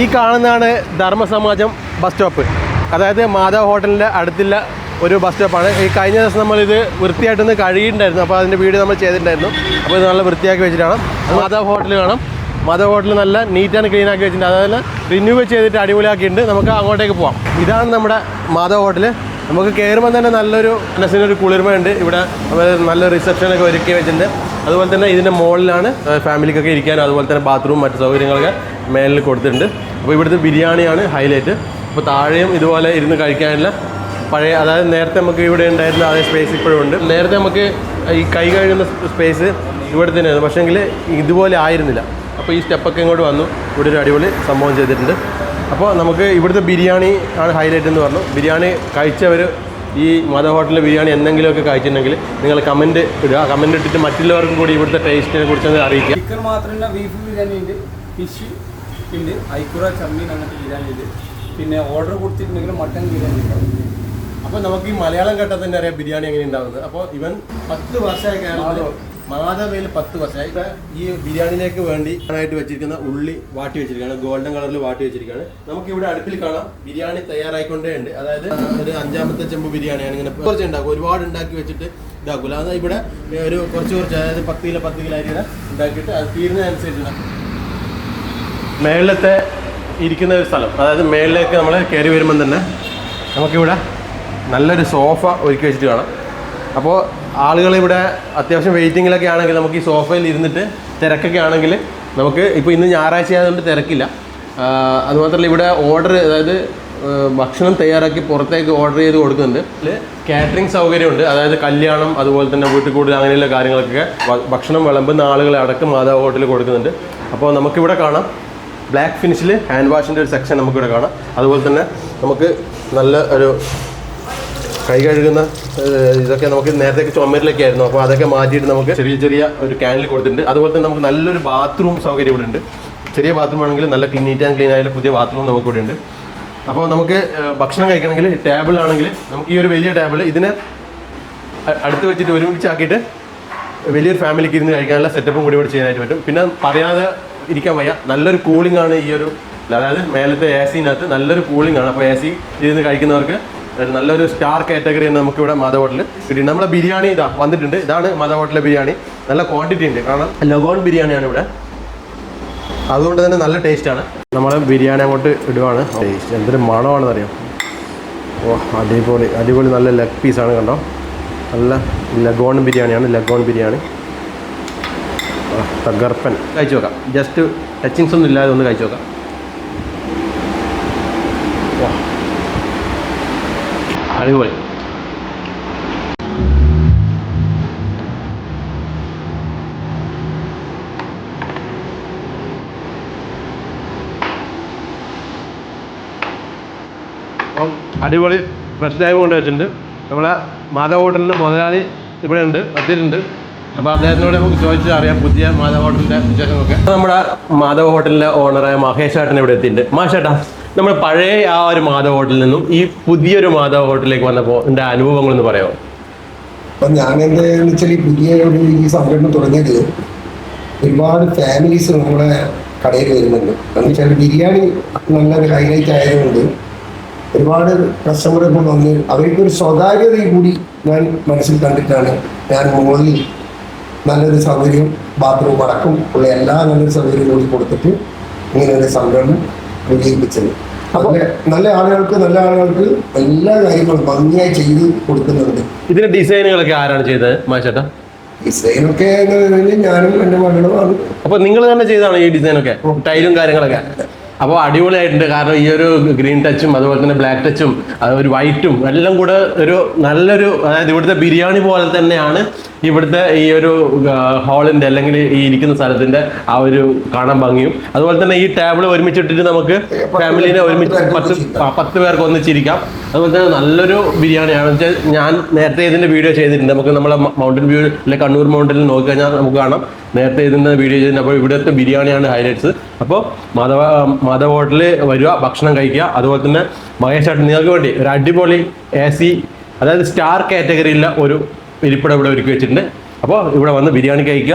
ഈ കാണുന്നതാണ് ധർമ്മസമാജം bus stop. അതായത് മാധവ് ഹോട്ടലിന്റെ അടുത്തുള്ള ഒരു ബസ് സ്റ്റോപ്പാണ്. ഈ കഴിഞ്ഞ ദിവസം നമ്മളിത് വൃത്തിയായിട്ടൊന്ന് കഴുകിയിട്ടുണ്ടായിരുന്നു. അപ്പോൾ അതിന്റെ വീഡിയോ നമ്മൾ ചെയ്തിട്ടുണ്ടായിരുന്നു. അപ്പോൾ ഇത് നല്ല വൃത്തിയാക്കി വെച്ചിട്ടാണ്. മാധവ് ഹോട്ടൽ കാണാം. മാധവ് ഹോട്ടൽ നല്ല നീറ്റ് ആൻഡ് ക്ലീൻ ആക്കി വെച്ചിട്ടുണ്ട്. അതുപോലെ റിന്യൂവ് ചെയ്തിട്ട് അടിപൊളിയാക്കിയിട്ടുണ്ട്. നമുക്ക് അങ്ങോട്ടേക്ക് പോവാം. ഇതാണ് നമ്മുടെ മാധവ് ഹോട്ടൽ. നമുക്ക് കയറുമ്പോൾ തന്നെ നല്ലൊരു മനസ്സിനൊരു കുളിർമയുണ്ട്. ഇവിടെ നല്ല റിസപ്ഷനൊക്കെ ഒരുക്കി വെച്ചിട്ടുണ്ട്. അതുപോലെ തന്നെ ഇതിന്റെ മുകളിലാണ് ഫാമിലിക്കൊക്കെ ഇരിക്കാനും അതുപോലെ തന്നെ ബാത്റൂം മറ്റു സൗകര്യങ്ങളൊക്കെ മേലിൽ കൊടുത്തിട്ടുണ്ട്. അപ്പോൾ ഇവിടുത്തെ ബിരിയാണിയാണ് ഹൈലൈറ്റ്. അപ്പോൾ താഴെയും ഇതുപോലെ ഇരുന്ന് കഴിക്കാനുള്ള പഴയ അതായത് നേരത്തെ നമുക്ക് ഇവിടെ ഉണ്ടായിരുന്ന അതേ സ്പേസ് ഇപ്പോഴും ഉണ്ട്. നേരത്തെ നമുക്ക് ഈ കൈ കഴുകുന്ന സ്പേസ് ഇവിടെ തന്നെയായിരുന്നു. പക്ഷേങ്കിൽ ഇതുപോലെ ആയിരുന്നില്ല. അപ്പോൾ ഈ സ്റ്റെപ്പൊക്കെ ഇങ്ങോട്ട് വന്നു. ഇവിടെ ഒരു അടിപൊളി സംഭവം ചെയ്തിട്ടുണ്ട്. അപ്പോൾ നമുക്ക് ഇവിടുത്തെ ബിരിയാണി ആണ് ഹൈലൈറ്റ് എന്ന് പറഞ്ഞു. ബിരിയാണി കഴിച്ചവർ ഈ മത ഹോട്ടലിലെ ബിരിയാണി എന്തെങ്കിലുമൊക്കെ കഴിച്ചിട്ടുണ്ടെങ്കിൽ നിങ്ങൾ കമന്റ് ഇടുക. കമന്റ് ഇട്ടിട്ട് മറ്റുള്ളവർക്കും കൂടി ഇവിടുത്തെ ടേസ്റ്റിനെ കുറിച്ച് അറിയിക്കുക. ബീഫ് ബിരിയാണി ഉണ്ട് ഫിഷ് ഉണ്ട് ഐക്കുറ ചമ്മീൻ അങ്ങനത്തെ ബിരിയാണി ഉണ്ട് പിന്നെ ഓർഡർ കൊടുത്തിട്ടുണ്ടെങ്കിൽ മട്ടൻ ബിരിയാണി ഉണ്ടാവും. അപ്പോൾ നമുക്ക് ഈ മലയാളം കേട്ടാൽ തന്നെ അറിയാം ബിരിയാണി എങ്ങനെ ഉണ്ടാവുന്നത്. അപ്പോൾ ഇവൻ പത്ത് വർഷമായി കേരളത്തിൽ മാധവയിൽ പത്ത് വർഷമായി ഈ ബിരിയാണിയിലേക്ക് വേണ്ടി ആയിട്ട് വെച്ചിരിക്കുന്ന ഉള്ളി വാട്ടി വെച്ചിരിക്കുകയാണ്. ഗോൾഡൻ കളറിൽ വാട്ടി വെച്ചിരിക്കുകയാണ്. നമുക്ക് ഇവിടെ അടുപ്പിൽ കാണാം. ബിരിയാണി തയ്യാറായിക്കൊണ്ടേ ഉണ്ട്. അതായത് ഒരു അഞ്ചാമത്തെ ചെമ്പ് ബിരിയാണിയാണ് ഇങ്ങനെ കുറച്ച് ഉണ്ടാക്കും ഒരുപാട് ഉണ്ടാക്കി വെച്ചിട്ട് ഇതാക്കില്ല അത് ഇവിടെ ഒരു കുറച്ച് കുറച്ച് അതായത് പത്ത് കിലോ പത്ത് കിലോ അരി ഉണ്ടാക്കിയിട്ട് അത് തീരുന്നതനുസരിച്ച് മേളിലത്തെ ഇരിക്കുന്ന ഒരു സ്ഥലം. അതായത് മേളിലേക്ക് നമ്മൾ കയറി വരുമ്പം തന്നെ നമുക്കിവിടെ നല്ലൊരു സോഫ ഒരുക്കി വെച്ചിട്ട് കാണാം. അപ്പോൾ ആളുകൾ ഇവിടെ അത്യാവശ്യം വെയിറ്റിങ്ങിലൊക്കെ ആണെങ്കിൽ നമുക്ക് ഈ സോഫയിൽ ഇരുന്നിട്ട് തിരക്കൊക്കെ ആണെങ്കിൽ നമുക്ക് ഇപ്പോൾ ഇന്ന് ഞായറാഴ്ച ആയതുകൊണ്ട് തിരക്കില്ല. അതുമാത്രമല്ല ഇവിടെ ഓർഡർ അതായത് ഭക്ഷണം തയ്യാറാക്കി പുറത്തേക്ക് ഓർഡർ ചെയ്ത് കൊടുക്കുന്നുണ്ട്. കാറ്ററിംഗ് സൗകര്യമുണ്ട്. അതായത് കല്യാണം അതുപോലെ തന്നെ വീട്ടിൽ കൂടുതൽ അങ്ങനെയുള്ള കാര്യങ്ങൾക്കൊക്കെ ഭക്ഷണം വിളമ്പുന്ന ആളുകളെ അടക്കം മാതാവ് ഹോട്ടലിൽ കൊടുക്കുന്നുണ്ട്. അപ്പോൾ നമുക്കിവിടെ കാണാം. ബ്ലാക്ക് ഫിനിഷിൽ ഹാൻഡ് വാഷിന്റെ ഒരു സെക്ഷൻ നമുക്കിവിടെ കാണാം. അതുപോലെ തന്നെ നമുക്ക് നല്ല ഒരു കൈ കഴുകുന്ന ഇതൊക്കെ നമുക്ക് നേരത്തെ ചുമരിലൊക്കെ ആയിരുന്നു അപ്പോൾ അതൊക്കെ മാറ്റിയിട്ട് നമുക്ക് ചെറിയ ചെറിയ ഒരു ക്യാനിൽ കൊടുത്തിട്ടുണ്ട്. അതുപോലെ തന്നെ നമുക്ക് നല്ലൊരു ബാത്റൂം സൗകര്യം ഇവിടെ ഉണ്ട്. ചെറിയ ബാത്റൂം ആണെങ്കിൽ നല്ല ക്ലീൻ നീറ്റ് ആൻഡ് ക്ലീൻ ആയാലും പുതിയ ബാത്റൂം നമുക്ക് ഇവിടെ ഉണ്ട്. അപ്പോൾ നമുക്ക് ഭക്ഷണം കഴിക്കണമെങ്കിൽ ടേബിൾ ആണെങ്കിൽ നമുക്ക് ഈ ഒരു വലിയ ടേബിൾ ഇതിനെ അടുത്ത് വെച്ചിട്ട് ഒരുമിച്ചാക്കിയിട്ട് വലിയൊരു ഫാമിലിക്ക് ഇരുന്ന് കഴിക്കാനുള്ള സെറ്റപ്പും കൂടി ഇവിടെ ചെയ്യാനായിട്ട് പറ്റും. പിന്നെ പറയാതെ ഇരിക്കാൻ വയ്യ. നല്ലൊരു കൂളിംഗ് ആണ് ഈ ഒരു അതായത് മേലത്തെ എ സിനകത്ത് നല്ലൊരു കൂളിംഗ് ആണ്. അപ്പോൾ എ സി ഇരുന്ന് കഴിക്കുന്നവർക്ക് നല്ലൊരു സ്റ്റാർ കാറ്റഗറി ആണ് നമുക്കിവിടെ മത ഹോട്ടലിൽ കിട്ടിയിട്ടുണ്ട്. നമ്മുടെ ബിരിയാണി ഇതാ വന്നിട്ടുണ്ട്. ഇതാണ് മത ഹോട്ടലിലെ ബിരിയാണി. നല്ല ക്വാണ്ടിറ്റി ഉണ്ട്. കാരണം ലഗോൺ ബിരിയാണിയാണ് ഇവിടെ. അതുകൊണ്ട് തന്നെ നല്ല ടേസ്റ്റാണ് നമ്മൾ ബിരിയാണി അങ്ങോട്ട് ഇടുവാണ്. ടേസ്റ്റ് എന്തൊരു മണമാണെന്ന് അറിയാം? ഓ അടിപൊളി. അടിപൊളി നല്ല ലെഗ് പീസാണ് കണ്ടോ? നല്ല ലഗോൺ ബിരിയാണിയാണ് ലഗോൺ ബിരിയാണി. തകർപ്പൻ. കഴിച്ചു നോക്കാം. ജസ്റ്റ് ടച്ചിങ്സ് ഒന്നും ഇല്ലാതെ ഒന്ന് കഴിച്ചു നോക്കാം. അടിപൊളി. അപ്പം അടിപൊളി ഫ്രഷ് ടൈം കൊണ്ട് വെച്ചിട്ടുണ്ട് നമ്മളെ മാധവ ഹോട്ടലിന്റെ മുതലാളി ഇവിടെ ഉണ്ട് എത്തിയിട്ടുണ്ട് അപ്പോൾ അദ്ദേഹത്തിനോട് നമുക്ക് ചോദിച്ചാൽ അറിയാം പുതിയ മാധവ ഹോട്ടലിന്റെ വിശേഷമൊക്കെ നമ്മുടെ മാധവ ഹോട്ടലിലെ ഓണറായ മഹേഷ് ഏട്ടൻ ഇവിടെ എത്തിയിട്ടുണ്ട്. മഹേഷ് നമ്മൾ പഴയ ആ ഒരു മാധവ ഹോട്ടലിൽ നിന്നും ഈ പുതിയൊരു മാധവ ഹോട്ടലിലേക്ക് വന്നപ്പോൾ അനുഭവങ്ങൾ എന്ന് പറയാമോ അപ്പൊ ഞാൻ എന്താണെന്ന് വെച്ചാൽ ഈ പുതിയ ഒരു ഈ സംരംഭം തുടങ്ങിയത് ഒരുപാട് ഫാമിലീസ് നമ്മളെ കടയിൽ വരുന്നുണ്ട്. എന്ന് വെച്ചാൽ ബിരിയാണി നല്ലൊരു ഹൈലൈറ്റ് ആയതുകൊണ്ട് ഒരുപാട് കസ്റ്റമറൊക്കെ വന്ന് അവർക്കൊരു സ്വകാര്യതയും കൂടി ഞാൻ മനസ്സിൽ കണ്ടിട്ടാണ് ഞാൻ മുകളിൽ നല്ലൊരു സൗകര്യം ബാത്റൂം അടക്കം ഉള്ള എല്ലാ നല്ലൊരു സൗകര്യം കൂടി കൊടുത്തിട്ട് ഇങ്ങനെ ഒരു സംരംഭം വിജയിപ്പിച്ചത് അപ്പൊ നല്ല ആളുകൾക്ക് നല്ല ആളുകൾക്ക് എല്ലാ കാര്യങ്ങളും ഭംഗിയായി ചെയ്ത് കൊടുക്കുന്നുണ്ട്. ഇതിന്റെ ഡിസൈനുകളൊക്കെ ആരാണ് ചെയ്തത് മഹേഷ് ഏട്ടാ ഡിസൈനൊക്കെ ഞാനും എന്റെ മകളുമാണ് അപ്പോൾ നിങ്ങൾ തന്നെ ചെയ്തതാണോ ഈ ഡിസൈനൊക്കെ? ടൈലും കാര്യങ്ങളൊക്കെ? അപ്പോൾ അടിപൊളിയായിട്ടുണ്ട്. കാരണം ഈ ഒരു ഗ്രീൻ ടച്ചും അതുപോലെ തന്നെ ബ്ലാക്ക് ടച്ചും ഒരു വൈറ്റും എല്ലാം കൂടെ ഒരു നല്ലൊരു അതായത് ഇവിടുത്തെ ബിരിയാണി പോലെ തന്നെയാണ് ഇവിടുത്തെ ഈ ഒരു ഹാളിന്റെ അല്ലെങ്കിൽ ഈ ഇരിക്കുന്ന സ്ഥലത്തിന്റെ ആ ഒരു കാണാൻ ഭംഗിയും. അതുപോലെ തന്നെ ഈ ടേബിൾ ഒരുമിച്ചിട്ടിട്ട് നമുക്ക് ഫാമിലിനെ ഒരുമിച്ച് പത്ത് പത്ത് പേർക്ക് ഒന്നിച്ചിരിക്കാം. അതുപോലെ തന്നെ നല്ലൊരു ബിരിയാണിയാണ്. വെച്ചാൽ ഞാൻ നേരത്തെ ഇതിന്റെ വീഡിയോ ചെയ്തിട്ടുണ്ട്. നമുക്ക് നമ്മളെ മൗണ്ടൻ വ്യൂ അല്ലെ കണ്ണൂർ മൗണ്ടനിൽ നോക്കി കഴിഞ്ഞാൽ നമുക്ക് കാണാം. നേരത്തെ ഇതിന്റെ വീഡിയോ ചെയ്തിട്ടുണ്ട്. അപ്പോൾ ഇവിടുത്തെ ബിരിയാണിയാണ് ഹൈലൈറ്റ്സ് അപ്പോൾ മാധവ മാധവ ഹോട്ടലിൽ വരിക ഭക്ഷണം കഴിക്കുക. അതുപോലെ തന്നെ മഹേഷ് ചേട്ടൻ നിങ്ങൾക്ക് വേണ്ടി ഒരു അടിപൊളി എ സി അതായത് സ്റ്റാർ കാറ്റഗറിയിലുള്ള ഒരു ഇരിപ്പിടം ഇവിടെ ഒരുക്കി വെച്ചിട്ടുണ്ട്. അപ്പോൾ ഇവിടെ വന്ന് ബിരിയാണി കഴിക്കുക.